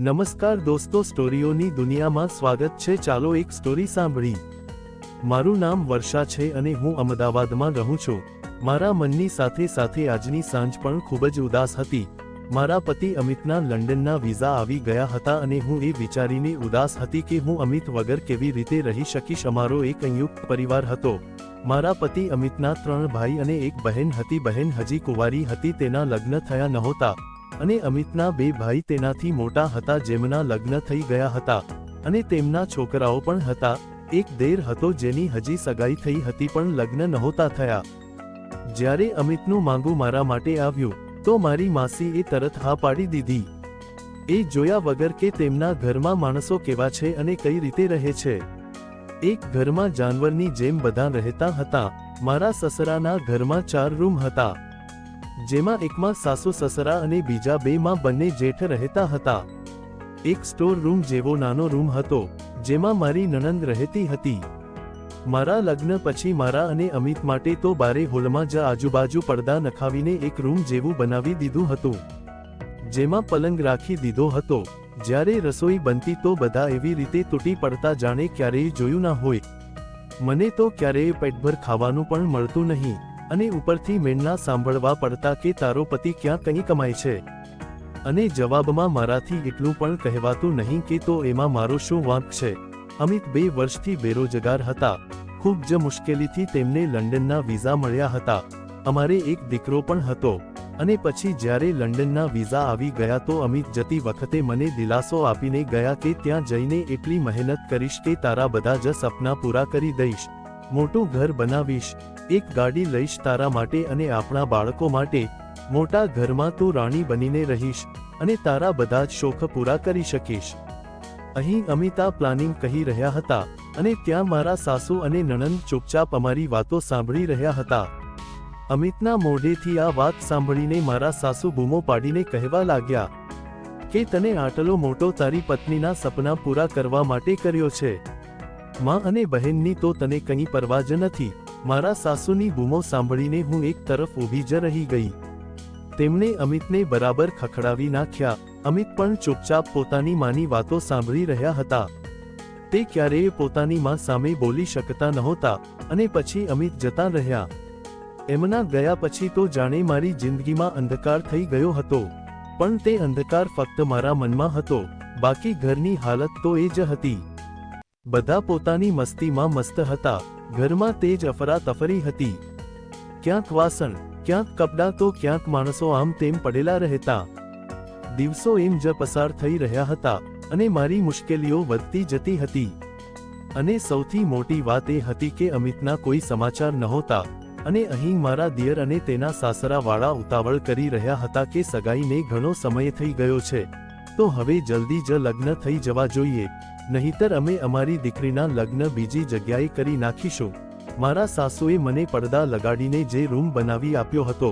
નમસ્કાર દોસ્તો, સ્ટોરીઓની દુનિયામાં સ્વાગત છે. ચાલો એક સ્ટોરી સાંભળી. મારું નામ વર્ષા છે અને હું અમદાવાદમાં રહું છું. મારા મનની સાથે સાથે આજની સાંજ પણ ખૂબ જ ઉદાસ હતી. મારા પતિ અમિતના લંડનના વિઝા આવી ગયા હતા અને હું એ વિચારીને ઉદાસ હતી કે હું અમિત વગર કેવી રીતે રહી શકીશ? અમારો એક સંયુક્ત પરિવાર હતો. મારા પતિ અમિતના ત્રણ ભાઈ અને એક બહેન હતી. બહેન હજી કુંવારી હતી. તેના લગ્ન થયા નહોતા. અને અમિતના બે ભાઈ તેનાથી મોટા હતા જેમના લગ્ન થઈ ગયા હતા. અને તેમના છોકરાઓ પણ હતા. એક દેર હતો જેની હજી સગાઈ થઈ હતી પણ લગ્ન નહોતા થયા. જ્યારે અમિતનું માંગુ મારા માટે આવ્યું, તો મારી માસી એ તરત હા પાડી દીધી. એ જોયા વગર કે તેમના ઘરમાં માણસો કેવા છે અને કઈ રીતે રહે છે. એક ઘરમાં જાનવરની જેમ બધા રહેતા હતા. મારા સસરાના ઘરમાં ચાર રૂમ હતા. જેમાં એકમાં સાસુ સસરા અને બીજા બેમાં બંને જેઠ રહેતા હતા. એક સ્ટોર રૂમ જેવો નાનો રૂમ હતો, જેમાં મારી નણંદ રહેતી હતી. મારા લગ્ન પછી મારા અને અમિત માટે તો બારે હોલમાં જ આજુબાજુ પડદા નખાવીને એક રૂમ જેવું બનાવી દીધું હતું. જેમાં પલંગ રાખી દીધો હતો, જ્યારે રસોઈ બનતી તો બધા એવી રીતે તૂટી પડતા જાણે ક્યારેય જોયું ના હોય. મને તો ક્યારેય પેટભર ખાવાનું પણ મળતું નહીં. અને ઉપરથી મેણના સાંભળવા પડતા કે તારો પતિ ક્યાં કંઈ કમાય છે? અને જવાબમાં મારાથી એટલું પણ કહેવાતું નહીં કે તો એમાં મારો શું વાંક છે? અમિત બે વર્ષથી બેરોજગાર હતા. ખૂબ જ મુશ્કેલીથી તેમને લંડનના વિઝા મળ્યા હતા. અમારે એક દીકરો પણ હતો. અને પછી જ્યારે લંડનના વિઝા આવી ગયા તો અમિત જતી વખતે મને દિલાસો આપીને ગયા કે ત્યાં જઈને એટલી મહેનત કરીશ કે તારા બધા જ સપના પૂરા કરી દઈશ. મોટું ઘર બનાવીશ. એક ગાડી લઈશ તારા માટે અને આપણા બાળકો માટે. મોટા ઘરમાં તું રાણી બનીને રહીશ અને તારા બધા જ શોખ પૂરા કરી શકીશ. અહીં અમિતા પ્લાનિંગ કહી રહ્યા હતા અને ત્યાં મારા સાસુ અને નણંદ ચૂપચાપ અમારી વાતો સાંભળી રહ્યા હતા. અમિતના મોઢેથી આ વાત સાંભળીને મારા સાસુ બૂમો પાડીને કહેવા લાગ્યા, કે તને આટલો મોટો તારી પત્નીના સપના પૂરા કરવા માટે કર્યો છે. માં અને બહેનની તો તને કંઈ પરવા જ નથી. મારા સાસુની બૂમો સાંભળીને હું એક તરફ ઊભી જ રહી ગઈ. તેમણે અમિતને બરાબર ખખડાવી નાખ્યા. અમિત પણ ચૂપચાપ પોતાની માની વાતો સાંભળી રહ્યા હતા. તે ક્યારેય પોતાની માં સામે બોલી શકતા નહોતા અને પછી અમિત જતા રહ્યા. એમના ગયા પછી તો જાણે મારી જિંદગીમાં અંધકાર થઈ ગયો હતો. પણ તે અંધકાર ફક્ત મારા મનમાં હતો. બાકી ઘરની હાલત તો એ જ હતી. બધા પોતાની મસ્તીમાં મસ્ત હતા. ઘરમાં તેજ અફરાતફરી હતી. ક્યાંક વાસણ, ક્યાંક કપડાં તો ક્યાંક માણસો આમ તેમ પડેલા રહેતા. દિવસો એમ જ પસાર થઈ રહ્યા હતા અને મારી મુશ્કેલીઓ વધતી જતી હતી. અને સૌથી મોટી વાત એ હતી કે અમિતના કોઈ સમાચાર નહોતા. અને અહીં મારા દિયર અને તેના સાસરાવાળા ઉતાવળ કરી રહ્યા હતા કે સગાઈને ઘણો સમય થઈ ગયો છે. તો હવે જલ્દી જ લગ્ન થઈ જવા જોઈએ. નહીતર અમે અમારી દીકરીના લગ્ન બીજી જગ્યાએ કરી નાખીશું. મારા સાસુએ મને પડદા લગાડીને જે રૂમ બનાવી આપ્યો હતો,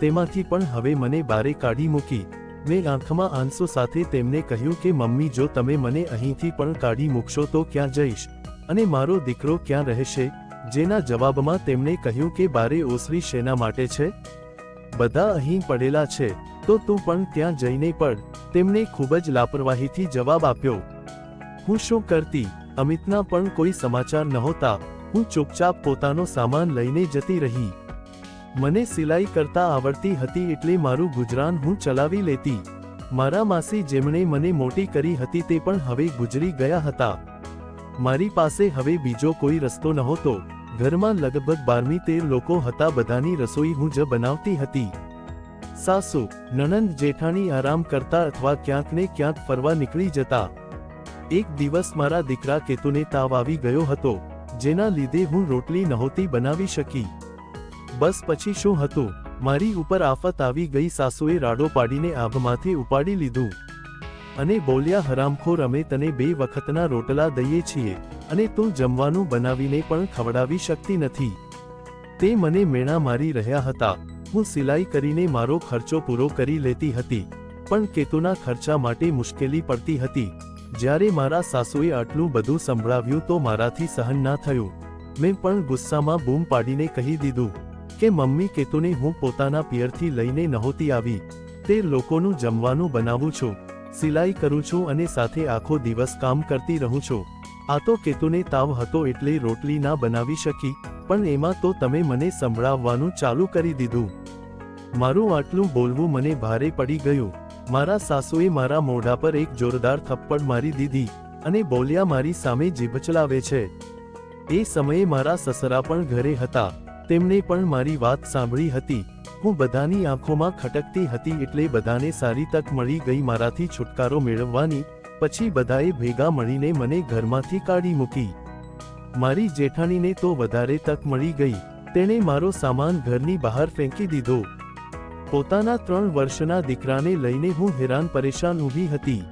તેમાંથી પણ હવે મને બારે કાઢી મૂકી. મેં આંખમાં આંસુ સાથે તેમને કહ્યું કે, મમ્મી, જો તમે મને અહીંથી પણ કાઢી મૂકશો તો ક્યાં જઈશ? અને મારો દીકરો ક્યાં રહેશે? જેના જવાબમાં તેમણે કહ્યું કે, બારે ઓસરી શેના માટે છે? બધા અહીં પડેલા છે, તો તું પણ ત્યાં જઈને પડ તેમણે ખૂબ જ લાપરવાહીથી જવાબ આપ્યો. હું શું કરતી? અમિતના પણ કોઈ સમાચાર નહોતા. હું ચૂપચાપ પોતાનો સામાન લઈને જતી રહી. મને સિલાઈ કરતા આવડતી હતી એટલે મારું ગુજરાન હું ચલાવી લેતી. મારા માસી જેમણે મને મોટી કરી હતી તે પણ હવે ગુજરી ગયા હતા. મારી પાસે હવે બીજો કોઈ રસ્તો નહોતો. ઘરમાં લગભગ બારમી તેર લોકો હતા બધાની રસોઈ હું જ બનાવતી હતી. સાસુ, નણંદ જેઠાણી આરામ કરતા અથવા ક્યાંક ને ક્યાંક ફરવા નીકળી જતા. એક દિવસ મારા દીકરા કેતુને તાવ આવી ગયો હતો, જેના લીધે હું રોટલી નહોતી બનાવી શકી. બસ પછી શું હતું, મારી ઉપર આફત આવી ગઈ સાસુએ રાડો પાડીને આભમાંથી ઉપાડી લીધું. અને બોલ્યા, હરામખોર, અમે તને બે વખતના રોટલા દઈએ છીએ, અને તું જમવાનું બનાવીને પણ ખવડાવી શકતી નથી. તે મને મેણા મારી રહ્યા હતા. હું સિલાઈ કરીને મારો ખર્ચો પૂરો કરી લેતી હતી, પણ કેતુના ખર્ચા માટે મુશ્કેલી પડતી હતી. જ્યારે મારા સાસુએ આટલું બધું સંભળાવ્યું તો મારાથી સહન ના થયું. મેં પણ ગુસ્સામાં બૂમ પાડીને કહી દીધું કે મમ્મી કેતુને હું પોતાના પિયરથી લઈને નહોતી આવી. તે લોકોનું જમવાનું બનાવું છું, સિલાઈ કરું છું અને સાથે આખો દિવસ કામ કરતી રહું છું. આ તો કેતુને તાવ હતો એટલે રોટલી ના બનાવી શકી, પણ એમાં તો તમે મને સંભળાવવાનું ચાલુ કરી દીધું. મારું આટલું બોલવું મને ભારે પડી ગયું. મારા સાસુએ મારા મોઢા પર એક જોરદાર થપ્પડ મારી દીધી અને બોલ્યા, મારી સામે જીભ ચલાવે છે. એ સમયે મારા સસરા પણ ઘરે હતા. તેમણે પણ મારી વાત સાંભળી હતી. હું બધાની આંખોમાં ખટકતી હતી એટલે બધાને સારી તક મળી ગઈ મારાથી છુટકારો મેળવવાની. પછી બધાએ ભેગા મળીને મને ઘરમાંથી કાઢી મૂકી. મારી જેઠાણીને તો વધારે તક મળી ગઈ. તેણે મારો સામાન ઘરની બહાર ફેંકી દીધો. પોતાના ત્રણ વર્ષના દીકરાને લઈને હું હેરાન પરેશાન ઊભી હતી.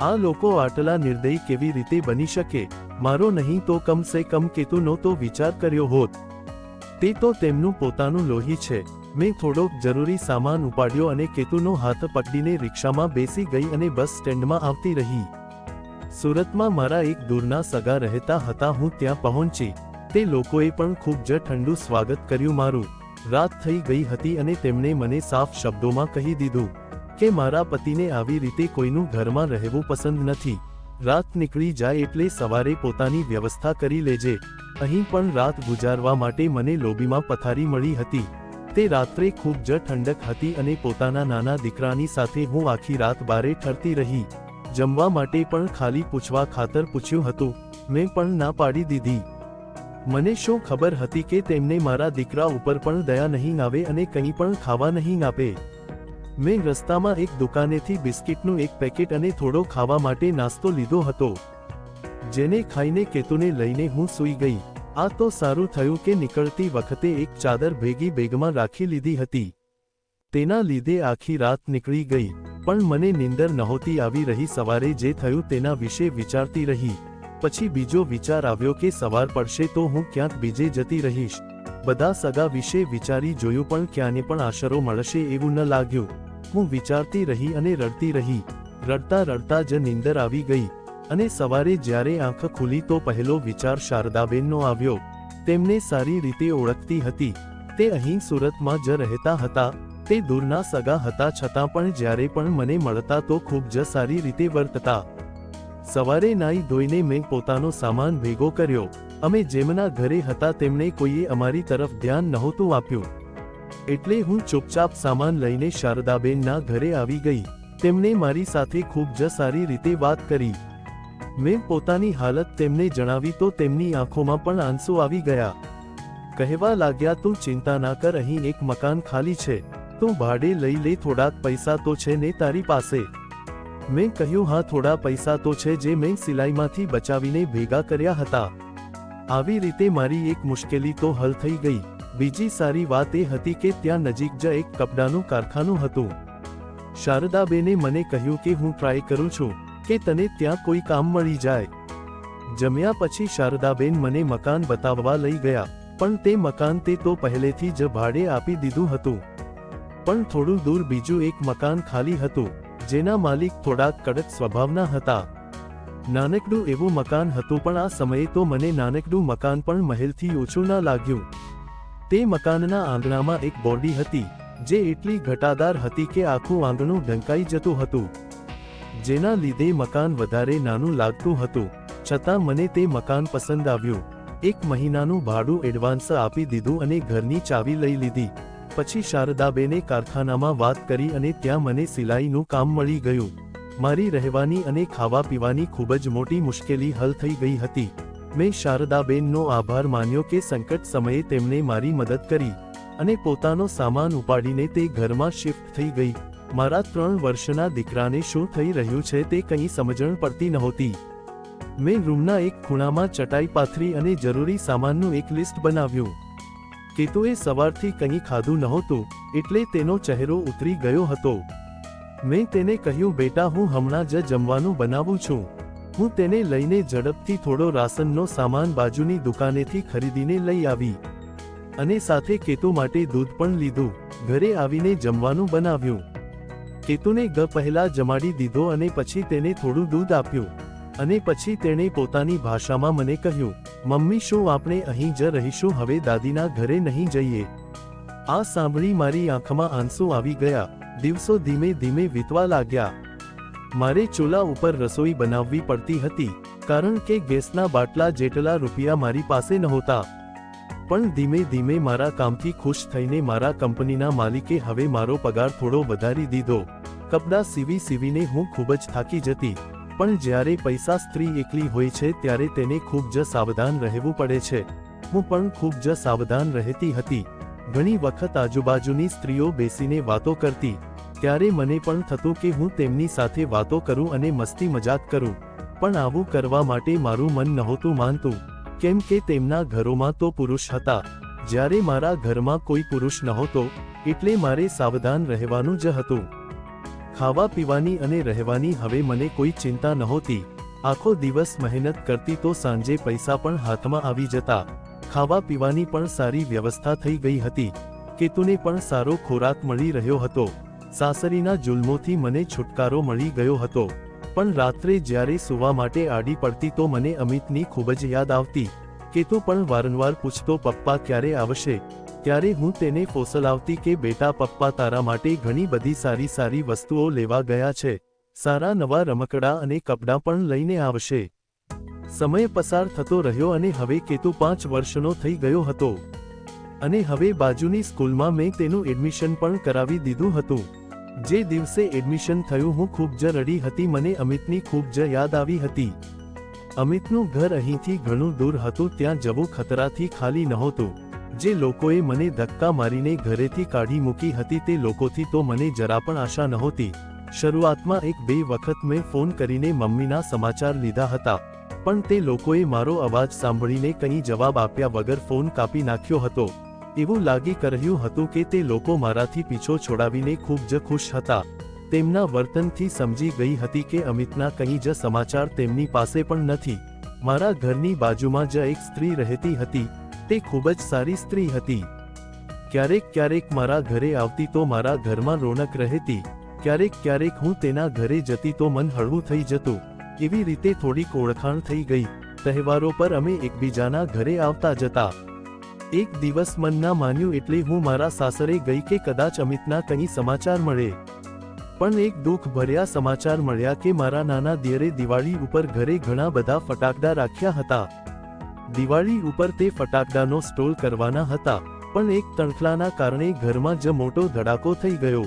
આ લોકો આટલા નિર્દયી કેવી રીતે બની શકે? મારો નહીં તો કમ સે કમ કેતુનો તો વિચાર કર્યો હોત. તે તો તેમનું પોતાનું લોહી છે. મેં થોડોક જરૂરી સામાન ઉપાડ્યો અને કેતુનો હાથ પકડીને રિક્ષામાં બેસી ગઈ અને બસ સ્ટેન્ડમાં આવતી રહી. સુરતમાં મારા એક દૂરના સગા રહેતા હતા હું ત્યાં પહોંચી. તે લોકોએ પણ ખૂબ જ ઠંડુ સ્વાગત કર્યું મારું. રાત થઈ ગઈ હતી અને તેમણે મને સાફ શબ્દોમાં કહી દીધું કે મારા પતિને આવી રીતે કોઈનું ઘરમાં રહેવું પસંદ નથી. રાત નીકળી જાય એટલે સવારે પોતાની વ્યવસ્થા કરી લેજે. અહીં પણ રાત ગુજારવા માટે મને લોબીમાં પથારી મળી હતી. તે રાત્રે ખૂબ જ ઠંડક હતી અને પોતાના નાના દીકરાની સાથે હું આખી રાત બારે ઠરતી રહી. જમવા માટે પણ ખાલી પૂછવા ખાતર પૂછ્યું હતું. મેં પણ ના પાડી દીધી. મને શું ખબર હતી કે તેમને મારા દીકરા ઉપર પણ દયા નહીં આવે અને કંઈ પણ ખાવા નહીં આપે? મેં રસ્તામાં એક દુકાનેથી બિસ્કિટનું એક પેકેટ અને થોડો ખાવા માટે નાસ્તો લીધો હતો. જેને ખાઈને કેતુને લઈને હું સૂઈ ગઈ. આ તો સારું થયું કે નીકળતી વખતે એક ચાદર ભેગી બેગમાં રાખી લીધી હતી. તેના લીધે આખી રાત નીકળી ગઈ. પણ મને નિંદર નહોતી આવી રહી સવારે જે થયું તેના વિશે વિચારતી રહી. પછી બીજો વિચાર આવ્યો કે સવાર પડશે તો હું ક્યાંક બીજે જતી રહીશ. બધા સગા વિશે વિચારી જોયું પણ ક્યાંને પણ આશરો મળશે એવું ન લાગ્યું. હું વિચારતી રહી અને રડતી રહી. રડતા રડતા જ નિંદર આવી ગઈ. અને સવારે જ્યારે આંખ ખુલી તો પહેલો વિચાર શારદાબેનનો આવ્યો. તેમને સારી રીતે ઓળખતી હતી. તે અહીં સુરતમાં જ રહેતા હતા. તે દૂરના સગા હતા છતાં પણ જ્યારે પણ મને મળતા તો ખૂબ જ સારી રીતે વર્તતા. સવારે નાઈ ધોઈને મેં પોતાનો સામાન ભેગો કર્યો. અમે જેમના ઘરે હતા તેમણે કોઈએ અમારી તરફ ધ્યાન નહોતું આપ્યું. એટલે હું ચૂપચાપ સામાન લઈને શારદાબેનના ઘરે આવી ગઈ. તેમણે મારી સાથે ખૂબ જ સારી રીતે વાત કરી. મેં પોતાની હાલત તેમને જણાવી તો તેમની આંખોમાં પણ આંસુ આવી ગયા. કહેવા લાગ્યા, તું ચિંતા ના કર, અહીં એક મકાન ખાલી છે. તું ભાડે લઈ લે, થોડાક પૈસા તો છે ને તારી પાસે. મેં કહ્યું, હા, થોડા પૈસા તો છે જે મેં સિલાઈમાંથી બચાવીને ભેગા કર્યા હતા. આવી રીતે મારી એક મુશ્કેલી તો હલ થઈ ગઈ. બીજી સારી વાત એ હતી કે ત્યાં નજીક જ એક કપડાનું કારખાનું હતું. શારદાબેને મને કહ્યું કે હું ટ્રાય કરું છું, કે તને ત્યાં કોઈ કામ મળી જાય. જમ્યા પછી શારદાબેન મને મકાન બતાવવા લઈ ગયા, પણ તે મકાન તે તો પહેલેથી જ ભાડે આપી દીધું હતું. પણ થોડું દૂર બીજું એક મકાન ખાલી હતું. જેના માલિક થોડાક કડક સ્વભાવના હતા. નાનકડું એવું મકાન હતું પણ આ સમયે તો મને નાનકડું મકાન પણ મહેલથી ઓછું ના લાગ્યું. તે મકાનના આંગણામાં એક બોરડી હતી, જે એટલી ઘટાદાર હતી કે આખું આંગણું ઢંકાઈ જતું હતું. જેના લીધે મકાન વધારે નાનું લાગતું હતું. છતાં મને તે મકાન પસંદ આવ્યું. એક મહિનાનું ભાડું એડવાન્સ આપી દીધું અને ઘરની ચાવી લઈ લીધી. પછી શારદાબેને કારખાનામાં વાત કરી અને ત્યાં મને સિલાઈનું કામ મળી ગયું. મારી રહેવાની અને ખાવા પીવાની ખૂબ જ મોટી મુશ્કેલી હલ થઈ ગઈ હતી. મેં શારદાબેનનો આભાર માન્યો કે સંકટ સમયે તેમણે મારી મદદ કરી અને પોતાનો સામાન ઉપાડીને તે ઘરમાં શિફ્ટ થઈ ગઈ. મારા ત્રણ વર્ષના દીકરાને શું થઈ રહ્યું છે તે કંઈ સમજણ પડતી નહોતી. મેં રૂમના એક ખૂણામાં ચટાઈ પાથરી અને જરૂરી સામાનનું એક લિસ્ટ બનાવ્યું. કેતુએ સવારથી કંઈ ખાધું નહોતું, એટલે તેનો ચહેરો ઉતરી ગયો હતો. મેં તેને કહ્યું, બેટા, હું હમણાં જ જમવાનું બનાવું છું. હું તેને લઈને ઝડપથી થોડો રાશનનો સામાન બાજુની દુકાનેથી ખરીદીને લઈ આવી. અને સાથે કેતુ માટે દૂધ પણ લીધું. ઘરે આવીને જમવાનું બનાવ્યું. કેતુને ગ પહેલા જમાડી દીધો અને પછી તેને થોડું દૂધ આપ્યું. અને પછી તેણે પોતાની ભાષામાં મને કહ્યું મમ્મી શું આપણે અહીં જ રહીશું? હવે દાદીના ઘરે નહીં જઈએ. આ સાંભળી મારી આંખમાં આંસુ આવી ગયા. દિવસો ધીમે ધીમે વીતવા લાગ્યા. મારે ચૂલા ઉપર રસોઈ બનાવવી પડતી હતી, કારણ કે ગેસના બાટલા જેટલા રૂપિયા મારી પાસે નહોતા. પણ ધીમે ધીમે મારા કામથી ખુશ થઈને મારા કંપનીના માલિકે હવે મારો પગાર થોડો વધારી દીધો. કપડાં સીવી સીવીને હું ખૂબ જ થાકી જતી. પણ જ્યારે પૈસા સ્ત્રી એકલી હોય છે ત્યારે તેને ખૂબ જ સાવધાન રહેવું પડે છે. હું પણ ખૂબ જ સાવધાન રહેતી હતી. ઘણી વખત આજુબાજુની સ્ત્રીઓ બેસીને વાતો કરતી. ત્યારે મને પણ થતું કે હું તેમની સાથે વાતો કરું અને મસ્તી મજાક કરું. પણ આવું કરવા માટે મારું મન નહોતું માનતું. કેમ કે તેમના ઘરોમાં તો પુરુષ હતા. જ્યારે મારા ઘરમાં કોઈ પુરુષ નહોતો, એટલે મારે સાવધાન રહેવાનું જ હતું. ખાવા પીવાની અને રહેવાની હવે મને કોઈ ચિંતા નહોતી. આખો દિવસ મહેનત કરતી તો સાંજે પૈસા પણ હાથમાં આવી જતા. ખાવા પીવાની પણ સારી વ્યવસ્થા થઈ ગઈ હતી. કેતુને પણ સારો ખોરાક મળી રહ્યો હતો. સાસરીના જુલ્મોથી મને છુટકારો મળી ગયો હતો. પણ રાત્રે જ્યારે સૂવા માટે આડી પડતી તો મને અમિતની ખૂબ જ યાદ આવતી. કેતુ પણ વારંવાર પૂછતો, પપ્પા, ક્યારે આવશે? ત્યારે હું તેને ફોસલાવતી કે બેટા પપ્પા તારા માટે ઘણી બધી સારી સારી વસ્તુઓ લેવા ગયા છે. સારા નવા રમકડા અને કપડાં પણ લઈને આવશે. સમય પસાર થતો રહ્યો અને હવે કેતુ પાંચ વર્ષનો થઈ ગયો હતો. અને હવે બાજુની સ્કૂલમાં મેં તેનું એડમિશન પણ કરાવી દીધું હતું. જે દિવસે એડમિશન થયું હું ખૂબ જ રડી હતી, મને અમિતની ખૂબ જ યાદ આવી હતી. અમિતનું ઘર અહીંથી ઘણું દૂર હતું, ત્યાં જવું ખતરાથી ખાલી નહોતું. જે લોકોએ મને ધક્કા મારીને ઘરેથી કાઢી મૂકી હતી તે લોકોથી તો મને જરા પણ આશા નહોતી. શરૂઆતમાં એક બે વખત મેં ફોન કરીને મમ્મીના સમાચાર લીધા હતા, પણ તે લોકોએ મારો અવાજ સાંભળીને કંઈ જવાબ આપ્યા વગર ફોન કાપી નાખ્યો હતો. એવું લાગી કર્યું હતું કે તે લોકો મારાથી પીછો છોડાવીને ખૂબ જ ખુશ હતા. તેમના વર્તનથી સમજી ગઈ હતી કે અમિતના કંઈ જ સમાચાર તેમની પાસે પણ નથી. મારા ઘરની બાજુમાં જ એક સ્ત્રી રહેતી હતી તે ખૂબ જ સારી સ્ત્રી હતી. ક્યારેક ક્યારેક મારા ઘરે આવતી તો મારા ઘરમાં રોનક રહેતી, ક્યારેક ક્યારેક હું તેના ઘરે જતી તો મન હળવું થઈ જતું. એવી રીતે થોડીક ઓળખાણ થઈ ગઈ. તહેવારો પર અમે એકબીજાના ઘરે આવતા જતા. એક દિવસ મન ના માન્યું એટલે હું મારા સાસરે ગઈ કે કદાચ અમિતના કંઈ સમાચાર મળે. પણ એક દુઃખ ભર્યા સમાચાર મળ્યા કે મારા નાના દિયરે દિવાળી ઉપર ઘરે ઘણા બધા ફટાકડા રાખ્યા હતા. દિવાળી ઉપર તે ફટાકડાનો સ્ટોલ કરવાના હતા, પણ એક તણખલાના કારણે ઘરમાં જ મોટો ધડાકો થઈ ગયો.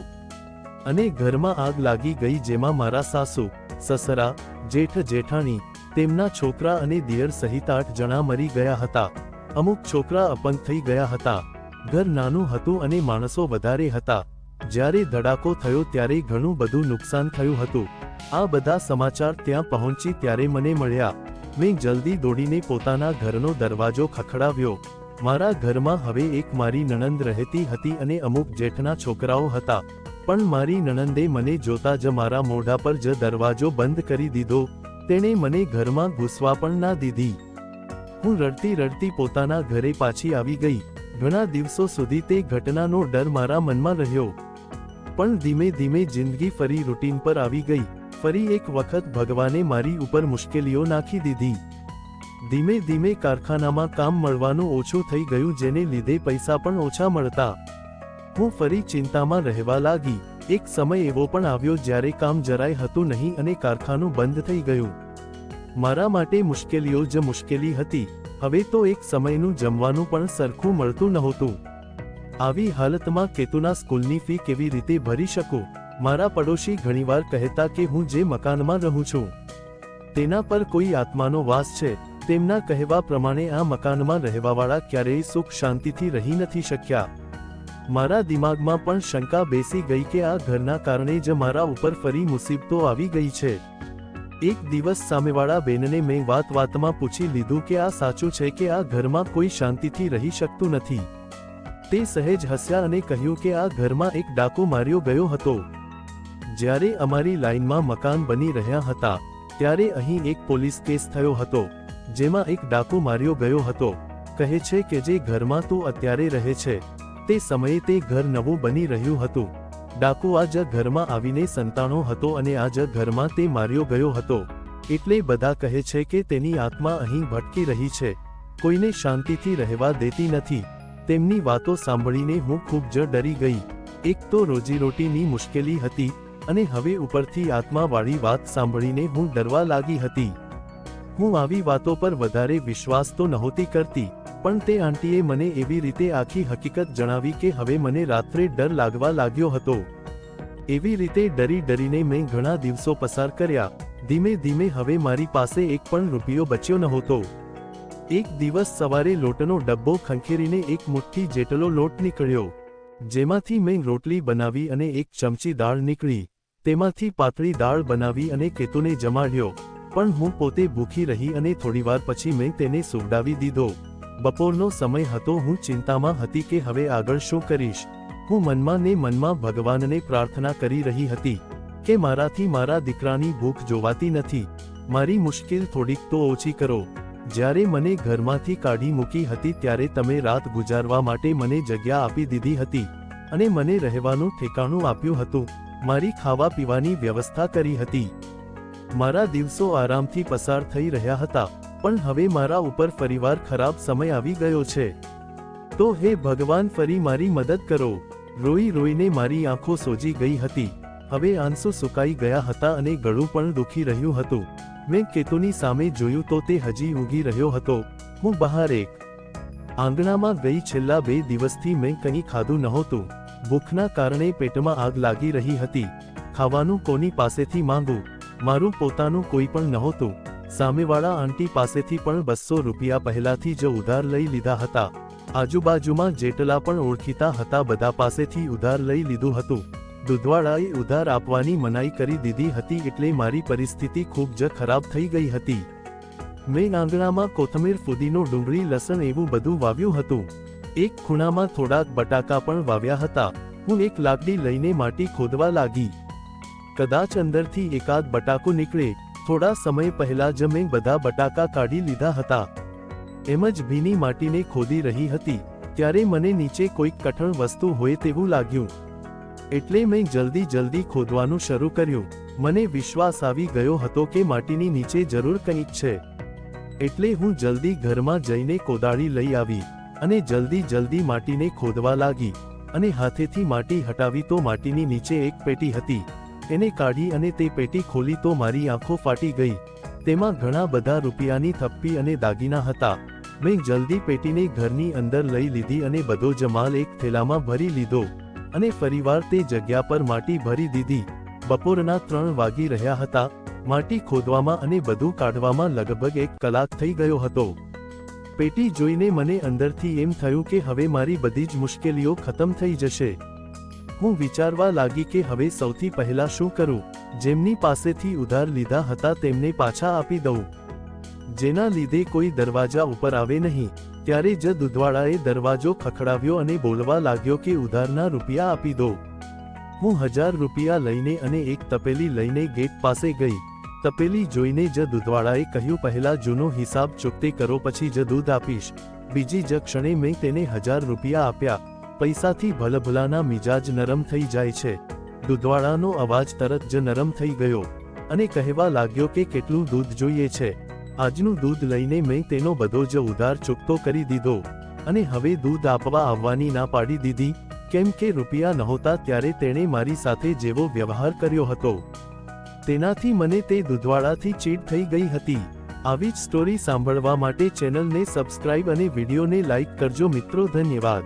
અને ઘરમાં આગ લાગી ગઈ જેમાં મારા સાસુ, સસરા, જેઠ જેઠાણી, તેમના છોકરા અને દિયર સહિત આઠ જણા મરી ગયા હતા. અમુક છોકરા અપંગ થઈ ગયા હતા. ઘર નાનું હતું અને માણસો વધારે હતા. જ્યારે ધડાકો થયો ત્યારે ઘણું બધું નુકસાન થયું હતું. આ બધા સમાચાર ત્યાં પહોંચી ત્યારે મને મળ્યા. મેં જલ્દી દોડીને પોતાના ઘરનો દરવાજો ખખડાવ્યો. મારા ઘરમાં હવે એક મારી નણંદ રહેતી હતી અને અમુક જેઠના છોકરાઓ હતા. પણ મારી નણંદે મને જોતા જ મારા મોઢા પર જ દરવાજો બંધ કરી દીધો. તેણે મને ઘરમાં ઘૂસવા પણ ના દીધી. હું રડતી રડતી પોતાના ઘરે પાછી આવી ગઈ. ઘણા દિવસો સુધી તે ઘટનાનો ડર મારા મનમાં રહ્યો. પણ ધીમે ધીમે જિંદગી ફરી રૂટીન પર આવી ગઈ. ફરી એક વખત ભગવાને મારી ઉપર મુશ્કેલીઓ નાખી દીધી. ધીમે ધીમે કારખાનામાં કામ મળવાનું ઓછું થઈ ગયું જેને લીધે પૈસા પણ ઓછા મળતા. હું ફરી ચિંતામાં રહેવા લાગી. એક સમય એવો પણ આવ્યો જ્યારે કામ જરાય હતું નહીં અને કારખાનું બંધ થઈ ગયું. મારા માટે મુશ્કેલીઓ જ મુશ્કેલી હતી. હવે તો એક સમયનું જમવાનું પણ સરખું મળતું નહોતું. આવી હાલતમાં કેતુના સ્કૂલની ફી કેવી રીતે ભરી શકું? મારા પડોશી ઘણીવાર કહેતા કે હું જે મકાનમાં રહું છું, તેના પર કોઈ આત્માનો વાસ છે. તેમના કહેવા પ્રમાણે આ મકાનમાં રહેવાવાળા ક્યારેય સુખ શાંતિથી રહી નથી શક્યા. મારા દિમાગમાં પણ શંકા બેસી ગઈ કે આ ઘરના કારણે જ મારા ઉપર ફરી મુસીબતો આવી ગઈ છે. એક દિવસ સામેવાળા બેનને મેં વાત વાતમાં પૂછી લીધું કે આ સાચું છે કે આ ઘરમાં કોઈ શાંતિથી રહી શકતું નથી. તે સહેજ હસ્યા અને કહ્યું કે આ ઘરમાં એક ડાકુ માર્યો ગયો હતો. જ્યારે અમારી લાઇનમાં મકાન બની રહ્યા હતા, ત્યારે અહીં એક પોલીસ કેસ થયો હતો, જેમાં એક ડાકુ માર્યો ગયો હતો. કહે છે કે જે ઘરમાં તું અત્યારે રહે છે, તે સમયે તે ઘર નવું બની રહ્યું હતું. ડાકુ આ જ ઘરમાં આવીને સંતાણો હતો અને આ જ ઘરમાં તે માર્યો ગયો હતો. એટલે બધા કહે છે કે તેની આત્મા અહીં ભટકી રહી છે. કોઈને શાંતિથી રહેવા દેતી નથી. તેમની વાતો સાંભળીને હું ખૂબ જ ડરી ગઈ. એક તો રોજીરોટીની મુશ્કેલી હતી અને હવે ઉપરથી આત્માવાળી વાત સાંભળીને હું ડરવા લાગી હતી. હું આવી વાતો પર વધારે વિશ્વાસ તો નહોતી કરતી, પણ તે આંટીએ મને એવી રીતે આખી હકીકત જણાવી કે હવે મને રાત્રે ડર લાગવા લાગ્યો હતો. એવી રીતે ડરી ડરીને મેં ઘણા દિવસો પસાર કર્યા, ધીમે ધીમે હવે મારી પાસે એક પણ રૂપિયો બચ્યો નહોતો. એક દિવસ સવારે લોટનો ડબ્બો ખંખેરીને એક મુઠ્ઠી જેટલો લોટ નીકળ્યો, જેમાંથી મેં રોટલી બનાવી અને એક ચમચી દાળ નીકળી. તેમાંથી પાતળી દાળ બનાવી અને કેતુને જમાડ્યો. પણ હું પોતે ભૂખી રહી અને થોડીવાર પછી મેં તેને સુવડાવી દીધો. બપોરનો સમય હતો, હું ચિંતામાં હતી કે હવે આગળ શું કરીશ. હું મનમાં ને મનમાં ભગવાનને પ્રાર્થના કરી રહી હતી કે મારાથી મારા દીકરાની ભૂખ જોવાતી નથી. મારી મુશ્કેલ થોડીક તો ઓછી કરો. જ્યારે મને ઘરમાંથી કાઢી મૂકી હતી ત્યારે તમે રાત ગુજારવા માટે મને જગ્યા આપી દીધી હતી અને મને રહેવાનું ઠેકાણું આપ્યું હતું. મારી ખાવા પીવાની વ્યવસ્થા કરી હતી. મારા દિવસો આરામથી પસાર થઈ રહ્યા હતા, પણ હવે મારા ઉપર ફરીવાર ખરાબ સમય આવી ગયો છે. તો હે ભગવાન, ફરી મારી મદદ કરો. રોઈ રોઈને મારી આંખો સોજી ગઈ હતી. હવે આંસુ સુકાઈ ગયા હતા અને ગળું પણ દુખી રહ્યું હતું. મેં કેતુની સામે જોયું તો તે હજી ઊંઘી રહ્યો હતો. હું બહાર એક આંગણામાં ગઈ છેલ્લા બે દિવસથી મેં કંઈ ખાધું નહોતું. ભૂખના કારણે પેટમાં આગ લાગી રહી હતી. ખાવાનું કોની પાસેથી માંગું? મારું પોતાનું કોઈ પણ નહોતું. સામેવાળા આંટી પાસેથી પણ બસો રૂપિયા પહેલાથી જ ઉધાર લઈ લીધા હતા. આજુબાજુમાં જેટલા પણ ઓળખીતા હતા બધા પાસેથી ઉધાર લઈ લીધું હતું. દૂધવાળાએ ઉધાર આપવાની મનાઈ કરી દીધી હતી એટલે મારી પરિસ્થિતિ ખૂબ જ ખરાબ થઈ ગઈ હતી. મેં આંગણામાં કોથમીર ફુદીનો ડુંગળી લસણ એવું બધું વાવ્યું હતું. એક ખૂણામાં થોડાક બટાકા પણ વાવ્યા હતા. હું એક લાકડી લઈને માટી ખોદવા લાગી. કદાચ અંદરથી એકાદ બટાકો નીકળે. થોડા સમય પહેલા જ મેં બધા બટાકા કાઢી લીધા હતા. એમ જ ભીની માટીને ખોદી રહી હતી. ત્યારે મને નીચે કોઈક કઠણ વસ્તુ હોય તેવું લાગ્યું. એટલે મેં જલ્દી જલ્દી ખોદવાનું શરૂ કર્યું. મને વિશ્વાસ આવી ગયો હતો કે માટીની નીચે જરૂર કંઈક છે. એટલે હું જલ્દી ઘરમાં જઈને કોદાળી લઈ આવી. અને જલ્દી જલ્દી માટીને ખોદવા લાગી અને હાથેથી માટી હટાવી તો માટીની નીચે એક પેટી હતી. એને કાઢી અને તે પેટી ખોલી તો મારી આંખો ફાટી ગઈ. તેમાં ઘણા બધા રૂપિયાની થપ્પી અને દાગીના હતા. મેં જલ્દી પેટીને ઘરની અંદર લઈ લીધી અને બધો જમાલ એક થેલામાં ભરી લીધો અને ફરીવાર તે જગ્યા પર માટી ભરી દીધી. બપોરના ત્રણ વાગી રહ્યા હતા. માટી ખોદવામાં અને બધું કાઢવામાં લગભગ એક કલાક થઈ ગયો હતો. પેટી જોઈને મને અંદરથી એમ થયું કે હવે મારી બધી જ મુશ્કેલીઓ ખતમ થઈ જશે. હું વિચારવા લાગી કે હવે સૌથી પહેલા શું કરું? જેમની પાસેથી ઉધાર લીધા હતા તેમને પાછા આપી દઉં. જેના લીધે કોઈ દરવાજા ઉપર આવે નહીં. ત્યારે જ દૂધવાળાએ દરવાજો ખખડાવ્યો અને બોલવા લાગ્યો કે ઉધારના રૂપિયા આપી દો. હું હજાર રૂપિયા લઈને અને એક તપેલી લઈને ગેટ પાસે ગઈ. તપેલી જોઈને જ દૂધવાળાએ કહ્યું, પહેલા જૂનો હિસાબ ચૂકતે કરો, પછી જ દૂધ આપીશ. બીજી જ ક્ષણે મેં તેને હજાર રૂપિયા આપ્યા. પૈસાથી ભલભલાના મિજાજ નરમ થઈ જાય છે. દૂધવાળાનો અવાજ તરત જ નરમ થઈ ગયો અને કહેવા લાગ્યો કે કેટલું દૂધ જોઈએ છે. આજનું દૂધ લઈને મેં તેનો બધો જ ઉધાર ચૂકતો કરી દીધો અને હવે દૂધ આપવા આવવાની ના પાડી દીધી. કેમ કે રૂપિયા નહોતા ત્યારે તેણે મારી સાથે જેવો વ્યવહાર કર્યો હતો. તેનાથી મને તે દૂધવાળાથી ચીડ થઈ ગઈ હતી. આવી જ સ્ટોરી સાંભળવા માટે ચેનલને સબસ્ક્રાઇબ અને વિડીયોને લાઇક કરજો મિત્રો, ધન્યવાદ.